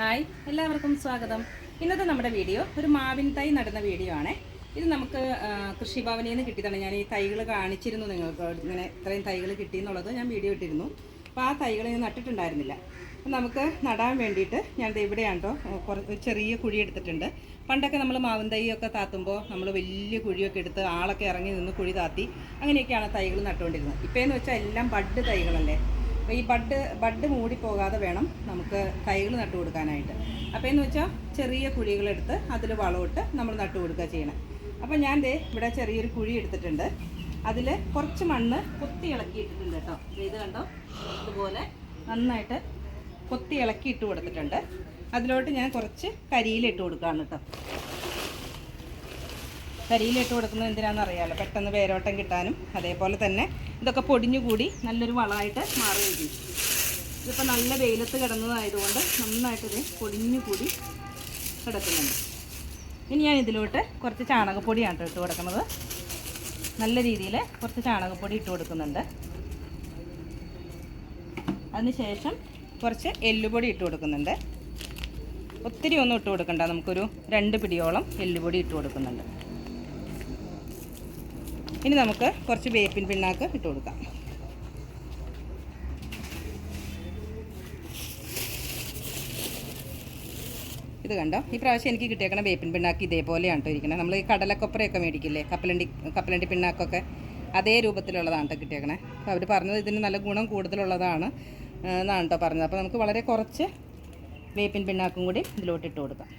Hi എല്ലാവർക്കും സ്വാഗതം. ഇന്നത്തെ നമ്മുടെ വീഡിയോ ഒരു മാവിൻ തൈ നടുന്ന വീഡിയോ ആണേ. ഇത് നമുക്ക് കൃഷിഭവനിൽ നിന്ന് കിട്ടിയതാണ്. ഞാൻ ഈ തൈകൾ കാണിച്ചിരുന്നു നിങ്ങൾക്ക്. ഇങ്ങനെ ഇത്രയും തൈകൾ കിട്ടി എന്നുള്ളത് ഞാൻ വീഡിയോ ഇട്ടിരുന്നു. അപ്പോൾ ആ തൈകൾ ഞാൻ നട്ടിട്ടുണ്ടായിരുന്നില്ല. അപ്പം നമുക്ക് നടാൻ വേണ്ടിയിട്ട് ദേ ഇവിടെയാണ് കേട്ടോ കുറച്ച് ചെറിയ കുഴി എടുത്തിട്ടുണ്ട്. പണ്ടൊക്കെ നമ്മൾ മാവിൻ തൈയൊക്കെ താത്തുമ്പോൾ നമ്മൾ വലിയ കുഴിയൊക്കെ എടുത്ത് ആളൊക്കെ ഇറങ്ങി നിന്ന് കുഴി താത്തി അങ്ങനെയൊക്കെയാണ് തൈകൾ നട്ടുകൊണ്ടിരുന്നത്. ഇപ്പോഴെന്ന് വെച്ചാൽ എല്ലാം ബഡ് തൈകളല്ലേ? അപ്പോൾ ഈ ബഡ് ബഡ് മൂടിപ്പോകാതെ വേണം നമുക്ക് തൈകൾ നട്ടു കൊടുക്കാനായിട്ട്. അപ്പോൾ എന്ന് വെച്ചാൽ ചെറിയ കുഴികളെടുത്ത് അതിൽ വളമിട്ട് നമ്മൾ നട്ടു കൊടുക്കുക ചെയ്യണം. അപ്പോൾ ഞാൻ ദേ ഇവിടെ ചെറിയൊരു കുഴി എടുത്തിട്ടുണ്ട്. അതിൽ കുറച്ച് മണ്ണ് കൊത്തി ഇളക്കിയിട്ടിട്ടുണ്ട് കേട്ടോ. ഇത് കണ്ടോ? ഇതുപോലെ നന്നായിട്ട് കൊത്തി ഇളക്കി ഇട്ട് കൊടുത്തിട്ടുണ്ട്. അതിലോട്ട് ഞാൻ കുറച്ച് കരിയിലിട്ട് കൊടുക്കുകയാണ് കേട്ടോ. കരിയിലിട്ട് കൊടുക്കുന്നത് എന്തിനാണെന്ന് അറിയാമല്ലോ പെട്ടെന്ന് വേരോട്ടം കിട്ടാനും അതേപോലെ തന്നെ ഇതൊക്കെ പൊടിഞ്ഞുകൂടി നല്ലൊരു വളമായിട്ട് മാറുകയും ചെയ്യും ഇതിപ്പോൾ നല്ല വെയിലത്ത് കിടന്നതായതുകൊണ്ട് നന്നായിട്ട് പൊടിഞ്ഞുകൂടി പൊടിഞ്ഞു കൂടി കിടക്കുന്നുണ്ട്. ഇനി ഞാൻ ഇതിലോട്ട് കുറച്ച് ചാണകപ്പൊടിയാണ് ഇട്ട് കൊടുക്കുന്നത്. നല്ല രീതിയിൽ കുറച്ച് ചാണകപ്പൊടി ഇട്ട് കൊടുക്കുന്നുണ്ട്. അതിനുശേഷം കുറച്ച് എല്ലുപൊടി ഇട്ട് കൊടുക്കുന്നുണ്ട്. ഒത്തിരി ഒന്നും ഇട്ട് കൊടുക്കണ്ട നമുക്കൊരു രണ്ട് പിടിയോളം എല്ലുപൊടി ഇട്ട് കൊടുക്കുന്നുണ്ട്. ഇനി നമുക്ക് കുറച്ച് വേപ്പിൻ പിണ്ണാക്ക് ഇട്ട് കൊടുക്കാം. ഇത് കണ്ടോ? ഈ പ്രാവശ്യം എനിക്ക് കിട്ടിയേക്കണ വേപ്പിൻ പിണ്ണാക്ക് ഇതേപോലെയാണ് കേട്ടോ ഇരിക്കണേ. നമ്മൾ ഈ കടലക്കൊപ്പരയൊക്കെ മേടിക്കില്ലേ? കപ്പലണ്ടി കപ്പലണ്ടി പിണ്ണാക്കൊക്കെ അതേ രൂപത്തിലുള്ളതാണ് കേട്ടോ കിട്ടിയേക്കണേ. അപ്പോൾ അവർ പറഞ്ഞത് ഇതിന് നല്ല ഗുണം കൂടുതലുള്ളതാണ് എന്നാണ് കേട്ടോ പറഞ്ഞത്. അപ്പോൾ നമുക്ക് വളരെ കുറച്ച് വേപ്പിൻ പിണ്ണാക്കും കൂടി ഇതിലോട്ട് ഇട്ട് കൊടുക്കാം.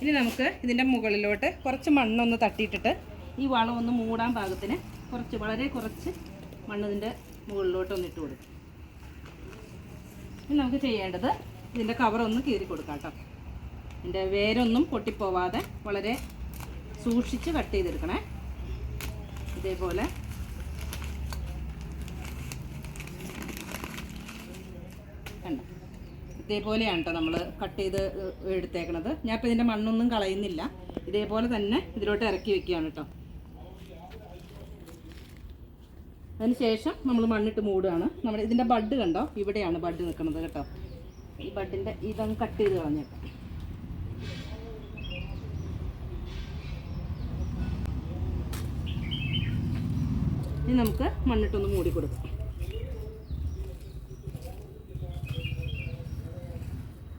ഇനി നമുക്ക് ഇതിന്റെ മുകളിലോട്ട് കുറച്ച് മണ്ണൊന്ന് തട്ടിയിട്ടിട്ട് ഈ വളം ഒന്ന് മൂടാൻ പാകത്തിന് കുറച്ച് വളരെ കുറച്ച് മണ്ണ് ഇതിന്റെ മുകളിലോട്ട് ഒന്ന് ഇട്ട് കൊടുക്കും. ഇനി നമുക്ക് ചെയ്യേണ്ടത് ഇതിന്റെ കവറൊന്ന് കീറി കൊടുക്കാം കേട്ടോ. ഇതിന്റെ വേരൊന്നും പൊട്ടിപ്പോവാതെ വളരെ സൂക്ഷിച്ച് കട്ട് ചെയ്തെടുക്കണേ. ഇതേപോലെ. കണ്ടോ? ഇതേപോലെയാണ് കേട്ടോ നമ്മൾ കട്ട് ചെയ്ത് എടുത്തേക്കണത്. ഞാൻ ഇപ്പോൾ ഇതിന്റെ മണ്ണൊന്നും കളയുന്നില്ല. ഇതേപോലെ തന്നെ ഇതിലോട്ട് ഇറക്കി വെക്കുകയാണ് കേട്ടോ അതിനുശേഷം നമ്മൾ മണ്ണിട്ട് മൂടുകയാണ്. നമ്മുടെ ഇതിന്റെ ബഡ് കണ്ടോ? ഇവിടെയാണ് ബഡ് നിൽക്കുന്നത് കേട്ടോ. ഈ ബഡിന്റെ ഇതങ്ങ് കട്ട് ചെയ്ത് കളഞ്ഞേക്കാം. ഇനി നമുക്ക് മണ്ണിട്ടൊന്ന് മൂടി കൊടുക്കാം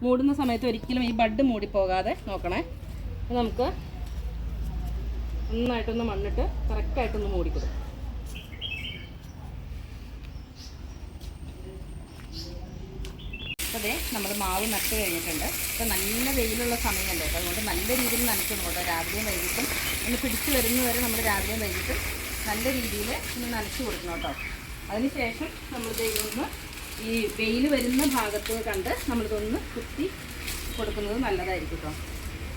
മൂടുന്ന സമയത്ത് ഒരിക്കലും ഈ ബഡ് മൂടിപ്പോകാതെ നോക്കണേ. അപ്പോൾ നമുക്ക് നന്നായിട്ടൊന്ന് മണ്ണിട്ട് കറക്റ്റായിട്ടൊന്ന് മൂടിക്കൊടുക്കും അപ്പോൾ അതെ നമ്മൾ മാവ് നട്ട് കഴിഞ്ഞിട്ടുണ്ട്. ഇപ്പോൾ നല്ല വെയിലുള്ള സമയമല്ലേ അപ്പോൾ അതുകൊണ്ട് നല്ല രീതിയിൽ നനയ്ക്കണം കേട്ടോ. രാവിലെയും വൈകിട്ടും ഒന്ന് പിടിച്ചു വരുന്നവരെ നമ്മൾ രാവിലെയും വൈകിട്ടും നല്ല രീതിയിൽ ഒന്ന് നനച്ച് കൊടുക്കണം കേട്ടോ. അതിനുശേഷം നമ്മൾ ഇതൊന്ന് ഈ വെയിൽ വരുന്ന ഭാഗത്ത് കണ്ട് നമ്മളിതൊന്ന് കുത്തി കൊടുക്കുന്നത് നല്ലതായിരിക്കും കേട്ടോ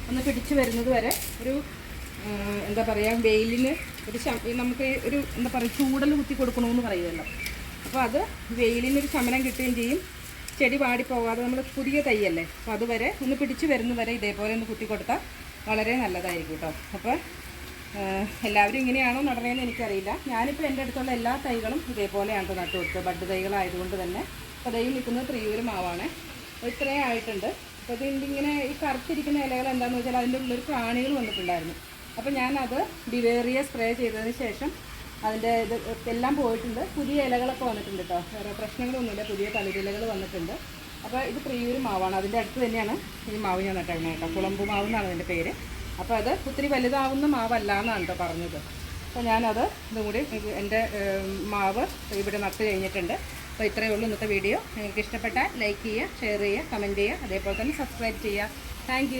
ഒന്ന് പിടിച്ച് വരുന്നത് വരെ ഒരു എന്താ പറയുക വെയിലിന് ഒരു നമുക്ക് ഒരു എന്താ പറയുക ചൂടൽ കുത്തി കൊടുക്കണമെന്ന് പറയുമല്ലോ അപ്പോൾ അത് വെയിലിനൊരു ശമനം കിട്ടുകയും ചെയ്യും. ചെടി പാടിപ്പോകാതെ നമ്മൾ പുതിയ തൈയല്ലേ? അപ്പോൾ അതുവരെ ഒന്ന് പിടിച്ച് വരുന്നവരെ ഇതേപോലെ ഒന്ന് കുത്തി കൊടുത്താൽ വളരെ നല്ലതായിരിക്കും കേട്ടോ അപ്പോൾ എല്ലാവരും ഇങ്ങനെയാണോ നടണേന്ന് എനിക്കറിയില്ല. ഞാനിപ്പോൾ എന്റെ അടുത്തുള്ള എല്ലാ തൈകളും ഇതേപോലെയാണ് നട്ടു കൊടുത്തത്. ബഡ് തൈകളായതുകൊണ്ട് തന്നെ അപ്പോൾ തൈ നിൽക്കുന്നത് ത്രിയൂര് മാവാണ്. അപ്പോൾ ഇത്രയും ആയിട്ടുണ്ട്. അപ്പോൾ ഇതിന്റെ ഇങ്ങനെ ഈ കറുത്തിരിക്കുന്ന ഇലകൾ എന്താണെന്ന് വെച്ചാൽ അതിന്റെ ഉള്ളിൽ പ്രാണികൾ വന്നിട്ടുണ്ടായിരുന്നു. അപ്പോൾ ഞാനത് ഡിവേറിയ സ്പ്രേ ചെയ്തതിന് ശേഷം അതിന്റെ ഇത് എല്ലാം പോയിട്ടുണ്ട്. പുതിയ ഇലകളൊക്കെ വന്നിട്ടുണ്ട് കേട്ടോ. വേറെ പ്രശ്നങ്ങളൊന്നുമില്ല. പുതിയ തളിരിലകൾ വന്നിട്ടുണ്ട്. അപ്പോൾ ഇത് പ്രിയൂര് മാവാണ്. അതിന്റെ അടുത്ത് തന്നെയാണ് ഈ മാവ് ഞാൻ നട്ടേക്കണേ കേട്ടോ. കുളമ്പ് മാവ് എന്നാണ് അതിന്റെ പേര്. അപ്പോൾ അത് ഒത്തിരി വലുതാവുന്ന മാവല്ല എന്നാണ് കേട്ടോ പറഞ്ഞത്. അപ്പോൾ ഞാനത് ഇതും കൂടി എന്റെ മാവ് ഇവിടെ നട്ട് കഴിഞ്ഞിട്ടുണ്ട്. അപ്പോൾ ഇത്രയേ ഉള്ളൂ ഇന്നത്തെ വീഡിയോ. നിങ്ങൾക്ക് ഇഷ്ടപ്പെട്ടാൽ ലൈക്ക് ചെയ്യുക ഷെയർ ചെയ്യുക കമന്റ് ചെയ്യുക. അതേപോലെ തന്നെ സബ്സ്ക്രൈബ് ചെയ്യുക. താങ്ക്